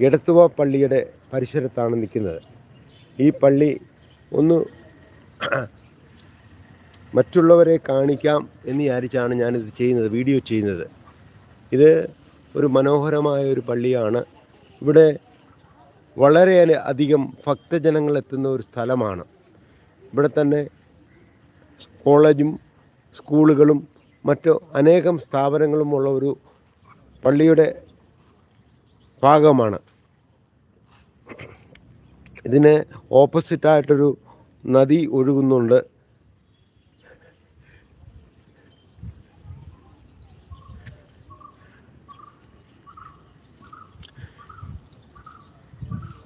എടത്തുവ പള്ളിയുടെ പരിസരത്താണ് നിൽക്കുന്നത്. ഈ പള്ളി ഒന്ന് മറ്റുള്ളവരെ കാണിക്കാം എന്ന് വിചാരിച്ചാണ് ഞാനിത് ചെയ്യുന്നത് വീഡിയോ ചെയ്യുന്നത്. ഇത് ഒരു മനോഹരമായ ഒരു പള്ളിയാണ്. ഇവിടെ വളരെ അധികം ഭക്തജനങ്ങൾ എത്തുന്ന ഒരു സ്ഥലമാണ്. ഇവിടെ തന്നെ കോളേജും സ്കൂളുകളും മറ്റു അനേകം സ്ഥാപനങ്ങളുമുള്ള ഒരു പള്ളിയുടെ ഭാഗമാണ്. ഇതിന് ഓപ്പോസിറ്റായിട്ടൊരു നദി ഒഴുകുന്നുണ്ട്.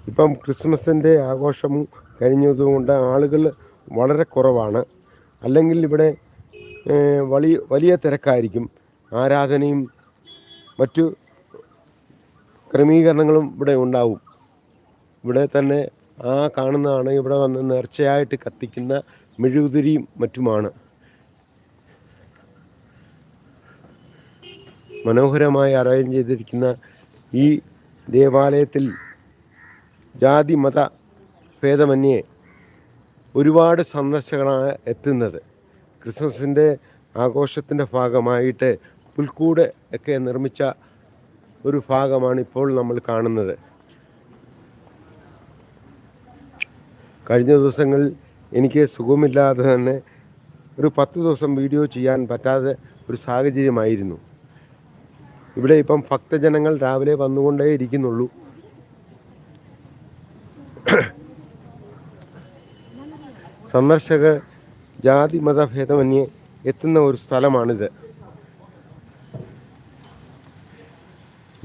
ഇപ്പം ക്രിസ്മസിന്റെ ആഘോഷം കഴിഞ്ഞതുകൊണ്ട് ആളുകൾ വളരെ കുറവാണ്. അല്ലെങ്കിൽ ഇവിടെ വലിയ വലിയ തിരക്കായിരിക്കും. ആരാധനയും മറ്റു ക്രമീകരണങ്ങളും ഇവിടെ ഉണ്ടാവും. ഇവിടെ തന്നെ ആ കാണുന്നതാണ് ഇവിടെ വന്ന് നേർച്ചയായിട്ട് കത്തിക്കുന്ന മെഴുകുതിരിയും മറ്റുമാണ്. മനോഹരമായി അറേഞ്ച് ചെയ്തിരിക്കുന്ന ഈ ദേവാലയത്തിൽ ജാതി മത ഭേദമന്യേ ഒരുപാട് സന്ദർശകരാണ് എത്തുന്നത്. ക്രിസ്മസിന്റെ ആഘോഷത്തിന്റെ ഭാഗമായിട്ട് പുൽക്കൂട് ഒക്കെ നിർമ്മിച്ച ഒരു ഭാഗമാണ് ഇപ്പോൾ നമ്മൾ കാണുന്നത്. കഴിഞ്ഞ ദിവസങ്ങളിൽ എനിക്ക് സുഖമില്ലാതെ തന്നെ ഒരു പത്ത് ദിവസം വീഡിയോ ചെയ്യാൻ പറ്റാതെ ഒരു സാഹചര്യമായിരുന്നു. ഇവിടെ ഇപ്പം ഭക്തജനങ്ങൾ രാവിലെ വന്നുകൊണ്ടേ ഇരിക്കുന്നുള്ളൂ. സന്ദർശകർ ജാതി മതഭേദമന്യേ എത്തുന്ന ഒരു സ്ഥലമാണിത്.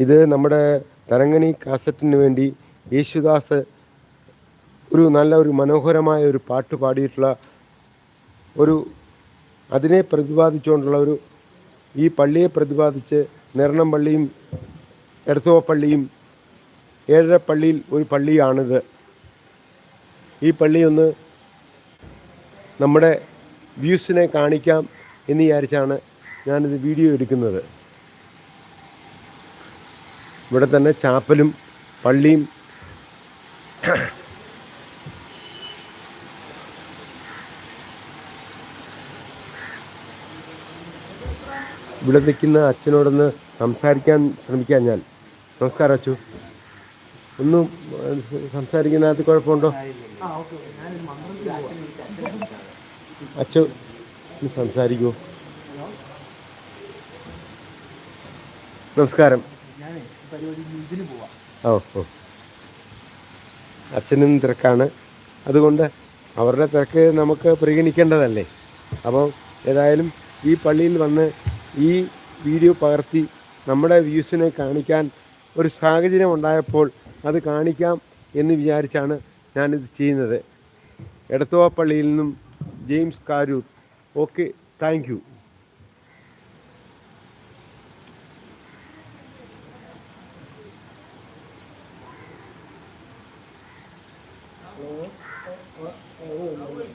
ഇത് നമ്മുടെ തരങ്ങണി കാസറ്റിന് വേണ്ടി യേശുദാസ് ഒരു നല്ല ഒരു മനോഹരമായ ഒരു പാട്ട് പാടിയിട്ടുള്ള ഒരു അതിനെ പ്രതിപാദിച്ചുകൊണ്ടുള്ള ഒരു ഈ പള്ളിയെ പ്രതിപാദിച്ച് നിരണം പള്ളിയും എടത്തുവ പള്ളിയും ഏഴര പള്ളിയിൽ ഒരു പള്ളിയാണിത്. ഈ പള്ളി ഒന്ന് നമ്മുടെ വ്യൂസിനെ കാണിക്കാം എന്ന് വിചാരിച്ചാണ് ഞാനിത് വീഡിയോ എടുക്കുന്നത്. ഇവിടെ തന്നെ ചാപ്പലും പള്ളിയും ഇവിടെ നിൽക്കുന്ന അച്ഛനോടൊന്ന് സംസാരിക്കാൻ ശ്രമിക്കാം ഞാൻ. നമസ്കാരം അച്ചു. ഒന്നും സംസാരിക്കുന്നതിനകത്ത് കുഴപ്പമുണ്ടോ? അച്ചു ഒന്ന് സംസാരിക്കുമോ നമസ്കാരം. ഓ ഓ. അച്ഛനും തിരക്കാണ്. അതുകൊണ്ട് അവരുടെ തിരക്ക് നമുക്ക് പരിഗണിക്കേണ്ടതല്ലേ? അപ്പോൾ ഏതായാലും ഈ പള്ളിയിൽ വന്ന് ഈ വീഡിയോ പകർത്തി നമ്മുടെ വ്യൂസിനെ കാണിക്കാൻ ഒരു സാഹചര്യം ഉണ്ടായപ്പോൾ അത് കാണിക്കാം എന്ന് വിചാരിച്ചാണ് ഞാനിത് ചെയ്യുന്നത്. എടത്തുവ പള്ളിയിൽ നിന്നും ജെയിംസ് കാരൂർ. Okay thank 我，我，我。